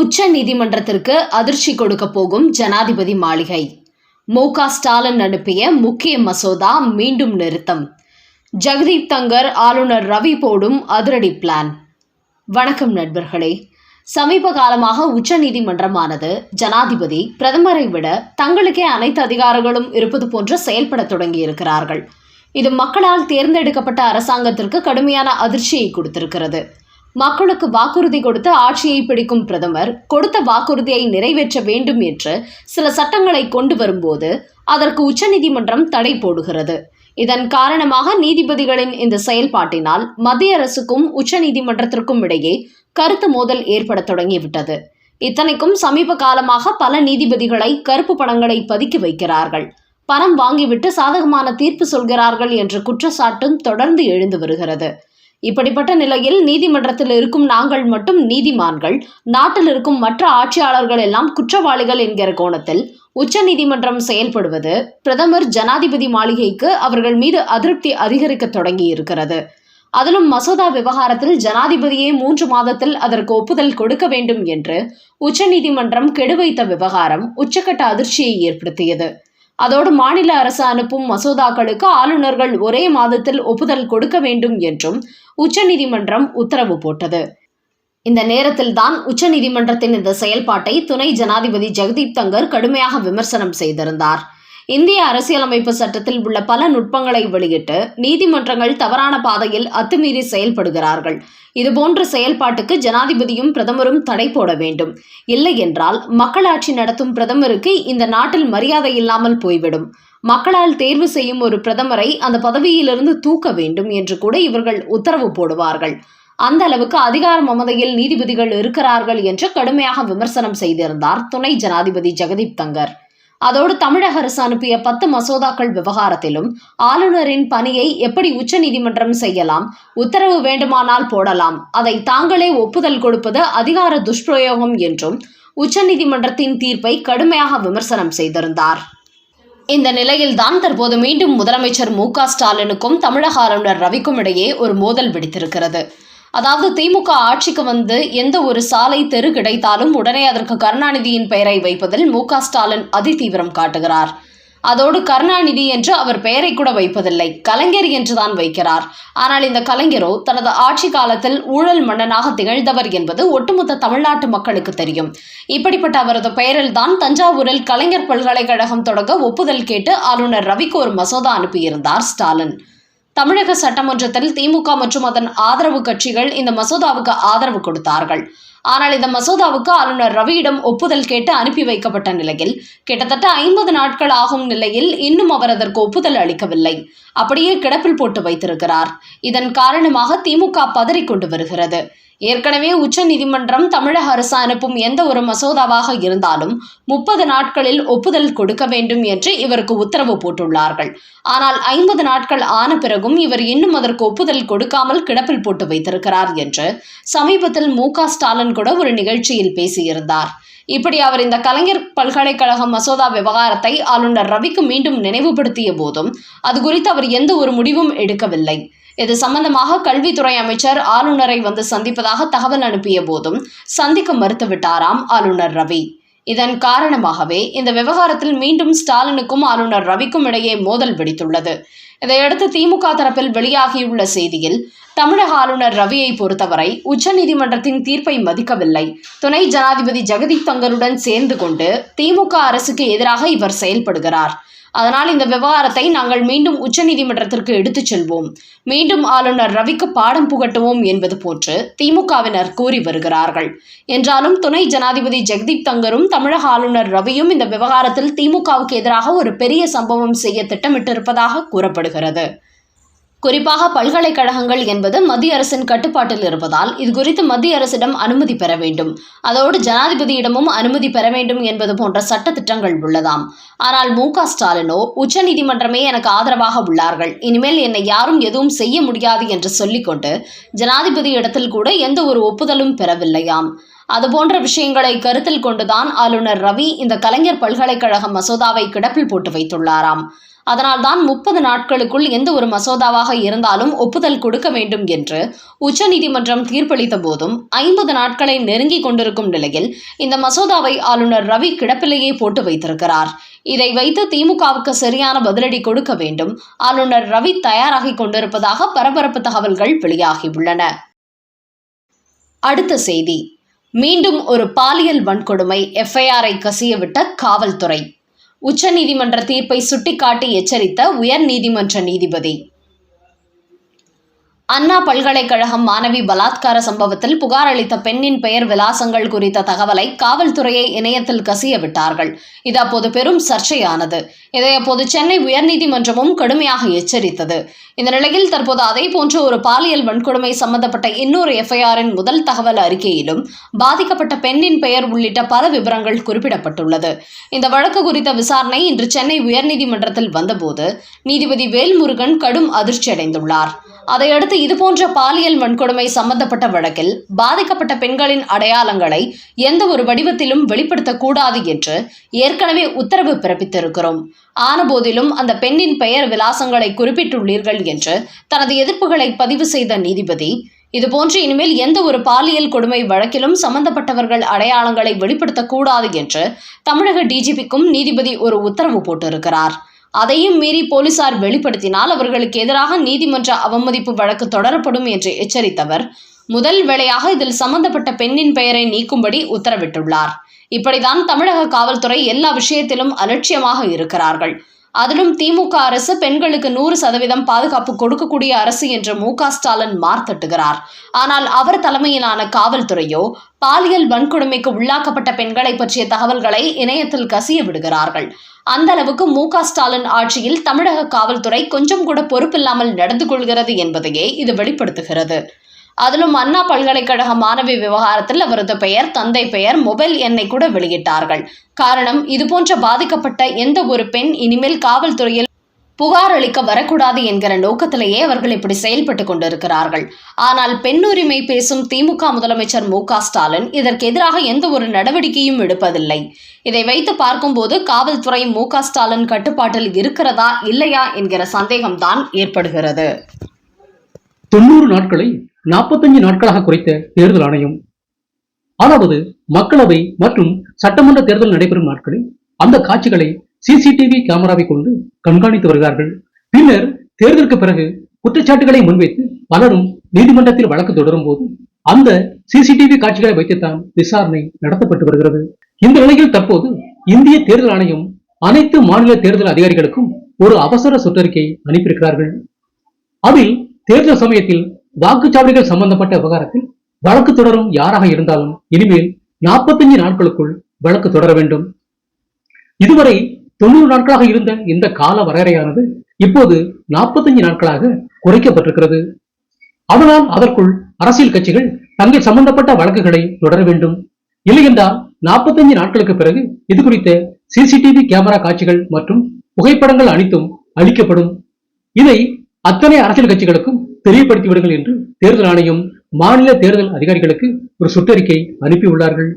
உச்ச நீதிமன்றத்திற்கு அதிர்ச்சி கொடுக்க போகும் ஜனாதிபதி மாளிகை. மு. க. ஸ்டாலின் அனுப்பிய முக்கிய மசோதா மீண்டும் நிறுத்தம். ஜெகதீப் தங்கர் ஆளுநர் ரவி போடும் அதிரடி பிளான். வணக்கம் நண்பர்களே. சமீப காலமாக உச்சநீதிமன்றமானது ஜனாதிபதி பிரதமரை விட தங்களுக்கே அனைத்து அதிகாரங்களும் இருப்பது போன்று செயல்பட தொடங்கியிருக்கிறார்கள். இது மக்களால் தேர்ந்தெடுக்கப்பட்ட அரசாங்கத்திற்கு கடுமையான அதிர்ச்சியை கொடுத்திருக்கிறது. மக்களுக்கு வாக்குறுதி கொடுத்து ஆட்சியை பிடிக்கும் பிரதமர் கொடுத்த வாக்குறுதியை நிறைவேற்ற வேண்டும் என்று சில சட்டங்களை கொண்டு வரும்போது அதற்கு உச்சநீதிமன்றம் தடை போடுகிறது. இதன் காரணமாக நீதிபதிகளின் இந்த செயல்பாட்டினால் மத்திய அரசுக்கும் உச்சநீதிமன்றத்திற்கும் இடையே கருத்து மோதல் ஏற்பட தொடங்கிவிட்டது. இத்தனைக்கும் சமீப காலமாக பல நீதிபதிகளை கருப்பு படங்களை பதுக்கி வைக்கிறார்கள். பணம் வாங்கிவிட்டு சாதகமான தீர்ப்பு சொல்கிறார்கள் என்ற குற்றச்சாட்டும் தொடர்ந்து எழுந்து வருகிறது. இப்படிப்பட்ட நிலையில் நீதிமன்றத்தில் இருக்கும் நாங்கள் மட்டும் நீதிமான்கள். நாட்டில் இருக்கும் மற்ற ஆட்சியாளர்கள் எல்லாம் குற்றவாளிகள் என்கிற கோணத்தில் உச்ச நீதிமன்றம் செயல்படுவது பிரதமர் ஜனாதிபதி மாளிகைக்கு அவர்கள் மீது அதிருப்தி அதிகரிக்க தொடங்கி இருக்கிறது அதிலும் மசோதா விவகாரத்தில் ஜனாதிபதியே மூன்று மாதத்தில் அதற்கு ஒப்புதல் கொடுக்க வேண்டும் என்று உச்சநீதிமன்றம் கெடுவைத்த விவகாரம் உச்சக்கட்ட அதிர்ச்சியை ஏற்படுத்தியது. அதோடு மாநில அரசு அனுப்பும் மசோதாக்களுக்கு ஆளுநர்கள் ஒரே மாதத்தில் ஒப்புதல் கொடுக்க வேண்டும் என்றும் உச்சநீதிமன்றம் உத்தரவு போட்டது. இந்த நேரத்தில்தான் உச்சநீதிமன்றத்தின் இந்த செயல்பாட்டை துணை ஜனாதிபதி ஜெகதீப் தங்கர் கடுமையாக விமர்சனம் செய்திருந்தார். இந்திய அரசியலமைப்பு சட்டத்தில் உள்ள பல நுட்பங்களை வெளியிட்டு நீதிமன்றங்கள் தவறான பாதையில் அத்துமீறி செயல்படுகிறார்கள். இதுபோன்ற செயல்பாட்டுக்கு ஜனாதிபதியும் பிரதமரும் தடை போட வேண்டும். இல்லை என்றால் மக்களாட்சி நடத்தும் பிரதமருக்கு இந்த நாட்டில் மரியாதை இல்லாமல் போய்விடும். மக்களால் தேர்வு செய்யும் ஒரு பிரதமரை அந்த பதவியிலிருந்து தூக்க வேண்டும் என்று கூட இவர்கள் உத்தரவு போடுவார்கள். அந்த அளவுக்கு அதிகார மமதையில் நீதிபதிகள் இருக்கிறார்கள் என்று கடுமையாக விமர்சனம் செய்திருந்தார் துணை ஜனாதிபதி ஜெகதீப் தங்கர். அதோடு தமிழக அரசு அனுப்பிய பத்து மசோதாக்கள் விவகாரத்திலும் ஆளுநரின் பணியை எப்படி உச்சநீதிமன்றம் செய்யலாம் உத்தரவு வேண்டுமானால் போடலாம் அதை தாங்களே ஒப்புதல் கொடுப்பது அதிகார துஷ்பிரயோகம் என்றும் உச்சநீதிமன்றத்தின் தீர்ப்பை கடுமையாக விமர்சனம் செய்திருந்தார். இந்த நிலையில்தான் தற்போது மீண்டும் முதலமைச்சர் மு ஸ்டாலினுக்கும் தமிழக ஆளுநர் ரவிக்கும் இடையே ஒரு மோதல் வெடித்திருக்கிறது. அதாவது திமுக ஆட்சிக்கு வந்து எந்த ஒரு சாலை தெரு கிடைத்தாலும் உடனே அதற்கு கருணாநிதியின் பெயரை வைப்பதில் மு ஸ்டாலின் அதிதீவிரம் காட்டுகிறார். அதோடு கருணாநிதி என்று அவர் பெயரை கூட வைப்பதில்லை. கலைஞர் என்றுதான் வைக்கிறார். ஆனால் இந்த கலைஞரோ தனது ஆட்சி காலத்தில் ஊழல் மன்னனாக திகழ்ந்தவர் என்பது ஒட்டுமொத்த தமிழ்நாட்டு மக்களுக்கு தெரியும். இப்படிப்பட்ட அவரது பெயரில்தான் தஞ்சாவூரில் கலைஞர் பல்கலைக்கழகம் தொடங்க ஒப்புதல் கேட்டு ஆளுநர் ரவிக்கு ஒரு மசோதா அனுப்பியிருந்தார் ஸ்டாலின். தமிழக சட்டமன்றத்தில் திமுக மற்றும் அதன் ஆதரவு கட்சிகள் இந்த மசோதாவுக்கு ஆதரவு கொடுத்தார்கள். ஆனால் இந்த மசோதாவுக்கு ஆளுநர் ரவியிடம் ஒப்புதல் கேட்டு அனுப்பி வைக்கப்பட்ட நிலையில் கிட்டத்தட்ட ஐம்பது நாட்கள் ஆகும் நிலையில் இன்னும் அவர் அதற்கு ஒப்புதல் அளிக்கவில்லை. அப்படியே கிடப்பில் போட்டு வைத்திருக்கிறார். இதன் காரணமாக திமுக பதறிக்கொண்டு வருகிறது. ஏற்கனவே உச்ச நீதிமன்றம் தமிழக அரசு அனுப்பும் எந்த ஒரு மசோதாவாக இருந்தாலும் முப்பது நாட்களில் ஒப்புதல் கொடுக்க வேண்டும் என்று இவருக்கு உத்தரவு போட்டுள்ளார்கள். ஆனால் ஐம்பது நாட்கள் ஆன பிறகும் இவர் இன்னும் அதற்கு ஒப்புதல் கொடுக்காமல் கிடப்பில் போட்டு வைத்திருக்கிறார் என்று சமீபத்தில் மு ஸ்டாலின் கூட ஒரு நிகழ்ச்சியில் பேசியிருந்தார். இப்படி அவர் இந்த கலைஞர் பல்கலைக்கழக மசோதா விவகாரத்தை ஆளுநர் ரவிக்கு மீண்டும் நினைவுபடுத்திய போதும் அது குறித்து அவர் எந்த ஒரு முடிவும் எடுக்கவில்லை. இது சம்பந்தமாக கல்வித்துறை அமைச்சர் ஆளுநரை வந்து சந்திப்பதாக தகவல் அனுப்பிய போதும் சந்திக்க மறுத்துவிட்டாராம் ஆளுநர் ரவி. இதன் காரணமாகவே இந்த விவகாரத்தில் மீண்டும் ஸ்டாலினுக்கும் ஆளுநர் ரவிக்கும் இடையே மோதல் வெடித்துள்ளது. இதையடுத்து திமுக தரப்பில் வெளியாகியுள்ள செய்தியில் தமிழக ஆளுநர் ரவியை பொறுத்தவரை உச்சநீதிமன்றத்தின் தீர்ப்பை மதிக்கவில்லை. துணை ஜனாதிபதி ஜெகதீப் தங்கருடன் சேர்ந்து கொண்டு திமுக அரசுக்கு எதிராக இவர் செயல்படுகிறார். அதனால் இந்த விவகாரத்தை நாங்கள் மீண்டும் உச்சநீதிமன்றத்திற்கு எடுத்துச் செல்வோம். மீண்டும் ஆளுநர் ரவிக்கு பாடம் புகட்டுவோம் என்பது போன்று திமுகவினர் கூறி வருகிறார்கள். என்றாலும் துணை ஜனாதிபதி ஜெகதீப் தங்கரும் தமிழக ஆளுநர் ரவியும் இந்த விவகாரத்தில் திமுகவுக்கு எதிராக ஒரு பெரிய சம்பவம் செய்ய திட்டமிட்டிருப்பதாக கூறப்படுகிறது. குறிப்பாக பல்கலைக்கழகங்கள் என்பது மத்திய அரசின் கட்டுப்பாட்டில் இருப்பதால் இது குறித்து மத்திய அரசிடம் அனுமதி பெற வேண்டும். அதோடு ஜனாதிபதியிடமும் அனுமதி பெற வேண்டும் என்பது போன்ற சட்ட திட்டங்கள் உள்ளதாம். ஆனால் மு க ஸ்டாலினோ உச்சநீதிமன்றமே எனக்கு ஆதரவாக உள்ளார்கள். இனிமேல் என்னை யாரும் எதுவும் செய்ய முடியாது என்று சொல்லிக்கொண்டு ஜனாதிபதி இடத்தில் கூட எந்த ஒரு ஒப்புதலும் பெறவில்லையாம். அதுபோன்ற விஷயங்களை கருத்தில் கொண்டுதான் ஆளுநர் ரவி இந்த கலைஞர் பல்கலைக்கழக மசோதாவை கிடப்பில் போட்டு வைத்துள்ளாராம். அதனால்தான் முப்பது நாட்களுக்குள் எந்த ஒரு மசோதாவாக இருந்தாலும் ஒப்புதல் கொடுக்க வேண்டும் என்று உச்சநீதிமன்றம் தீர்ப்பளித்த போதும் ஐம்பது நாட்களை நெருங்கி கொண்டிருக்கும் நிலையில் இந்த மசோதாவை ஆளுநர் ரவி கிடப்பிலேயே போட்டு வைத்திருக்கிறார். இதை வைத்து திமுகவுக்கு சரியான பதிலடி கொடுக்க வேண்டும். ஆளுநர் ரவி தயாராகிக் கொண்டிருப்பதாக பரபரப்பு தகவல்கள் வெளியாகியுள்ளன. அடுத்த செய்தி. மீண்டும் ஒரு பாலியல் வன்கொடுமை எஃப்ஐஆரை கசியவிட்ட காவல்துறை. உச்சநீதிமன்ற தீர்ப்பை சுட்டிக்காட்டி எச்சரித்த உயர்நீதிமன்ற நீதிபதி. அண்ணா பல்கலைக்கழகம் மாணவி பலாத்கார சம்பவத்தில் புகார் அளித்த பெண்ணின் பெயர் விலாசங்கள் குறித்த தகவலை காவல்துறையை இணையத்தில் கசிய விட்டார்கள். இது அப்போது பெரும் சர்ச்சையானது. இதை அப்போது சென்னை உயர்நீதிமன்றமும் கடுமையாக எச்சரித்தது. இந்த நிலையில் தற்போது அதே போன்ற ஒரு பாலியல் வன்கொடுமை சம்பந்தப்பட்ட இன்னொரு எஃப்ஐஆரின் முதல் தகவல் அறிக்கையிலும் பாதிக்கப்பட்ட பெண்ணின் பெயர் உள்ளிட்ட பல விவரங்கள் குறிப்பிடப்பட்டுள்ளது. இந்த வழக்கு குறித்த விசாரணை இன்று சென்னை உயர்நீதிமன்றத்தில் வந்தபோது நீதிபதி வேல்முருகன் கடும் அதிர்ச்சியடைந்துள்ளார். அதையடுத்து இதுபோன்ற பாலியல் வன்கொடுமை சம்பந்தப்பட்ட வழக்கில் பாதிக்கப்பட்ட பெண்களின் அடையாளங்களை எந்த ஒரு வடிவத்திலும் வெளிப்படுத்தக்கூடாது என்று ஏற்கனவே உத்தரவு பிறப்பித்திருக்கிறோம். ஆனபோதிலும் அந்த பெண்ணின் பெயர் விலாசங்களை குறிப்பிட்டுள்ளீர்கள் என்று தனது எதிர்ப்புகளை பதிவு செய்த நீதிபதி இதுபோன்று இனிமேல் எந்த ஒரு பாலியல் கொடுமை வழக்கிலும் சம்பந்தப்பட்டவர்கள் அடையாளங்களை வெளிப்படுத்தக்கூடாது என்று தமிழக டிஜிபிக்கும் நீதிபதி ஒரு உத்தரவு போட்டிருக்கிறார். அதையும் மீறி போலீசார் வெளிப்படுத்தினால் அவர்களுக்கு எதிராக நீதிமன்ற அவமதிப்பு வழக்கு தொடரப்படும் என்று எச்சரித்தவர். முதல் வேளையாக இதில் சம்பந்தப்பட்ட பெண்ணின் பெயரை நீக்கும்படி உத்தரவிட்டுள்ளார். இப்படிதான் தமிழக காவல்துறை எல்லா விஷயத்திலும் அலட்சியமாக இருக்கிறார்கள். அதிலும் திமுக அரசு பெண்களுக்கு நூறு சதவீதம் பாதுகாப்பு கொடுக்கக்கூடிய அரசு என்று மு க ஸ்டாலின் மார்த்தட்டுகிறார் ஆனால் அவர் தலைமையிலான காவல்துறையோ பாலியல் வன்கொடுமைக்கு உள்ளாக்கப்பட்ட பெண்களை பற்றிய தகவல்களை இணையத்தில் கசிய விடுகிறார்கள். அந்த அளவுக்கு மு க ஸ்டாலின் ஆட்சியில் தமிழக காவல்துறை கொஞ்சம் கூட பொறுப்பில்லாமல் நடந்து கொள்கிறது என்பதையே இது வெளிப்படுத்துகிறது. அதிலும் அண்ணா பல்கலைக்கழக மாணவி விவகாரத்தில் அவரது பெயர் தந்தை பெயர் மொபைல் எண்ணை கூட வெளியிட்டார்கள். காரணம் இதுபோன்ற பாதிக்கப்பட்ட எந்த ஒரு பெண் இனிமேல் காவல்துறையில் புகார் அளிக்க வரக்கூடாது என்கிற நோக்கத்திலேயே அவர்கள் இப்படி செயல்பட்டு கொண்டிருக்கிறார்கள். ஆனால் பெண் உரிமை பேசும் திமுக முதலமைச்சர் மு ஸ்டாலின் இதற்கு எதிராக எந்த ஒரு நடவடிக்கையும் எடுப்பதில்லை. இதை வைத்து பார்க்கும்போது காவல்துறை மு ஸ்டாலின் கட்டுப்பாட்டில் இருக்கிறதா இல்லையா என்கிற சந்தேகம்தான் ஏற்படுகிறது. தொண்ணூறு நாட்களை நாற்பத்தஞ்சு நாட்களாக குறைத்த தேர்தல் ஆணையம். அதாவது மக்களவை மற்றும் சட்டமன்ற தேர்தல் நடைபெறும் நாட்களில் அந்த காட்சிகளை சிசிடிவி கேமராவை கொண்டு கண்காணித்து வருகிறார்கள். பின்னர் தேர்தலுக்கு பிறகு குற்றச்சாட்டுகளை முன்வைத்து பலரும் நீதிமன்றத்தில் வழக்கு தொடரும் போது அந்த சிசிடிவி காட்சிகளை வைத்துத்தான் விசாரணை நடத்தப்பட்டு வருகிறது. இந்த நிலையில் தற்போது இந்திய தேர்தல் ஆணையம் அனைத்து மாநில தேர்தல் அதிகாரிகளுக்கும் ஒரு அவசர சுற்றறிக்கை அனுப்பியிருக்கிறார்கள். அதில் தேர்தல் சமயத்தில் வாக்குச்சாவடிகள் சம்பந்தப்பட்ட விவகாரத்தில் வழக்கு தொடரும் யாராக இருந்தாலும் இனிமேல் 45 நாட்களுக்குள் வழக்கு தொடர வேண்டும். இதுவரை தொண்ணூறு நாட்களாக இருந்த இந்த கால வரையறையானது இப்போது 45 நாட்களாக குறைக்கப்பட்டிருக்கிறது. அதனால் அதற்குள் அரசியல் கட்சிகள் தங்கள் சம்பந்தப்பட்ட வழக்குகளை தொடர வேண்டும். இல்லையென்றால் 45 நாட்களுக்கு பிறகு இது குறித்த சிசிடிவி கேமரா காட்சிகள் மற்றும் புகைப்படங்கள் அனைத்தும் அளிக்கப்படும் இதை அத்தனை அரசியல் கட்சிகளுக்கும் தெரியப்படுத்தி விடுங்கள் என்று தேர்தல் ஆணையம் மாநில தேர்தல் அதிகாரிகளுக்கு ஒரு சுற்றறிக்கை அனுப்பியுள்ளார்கள்.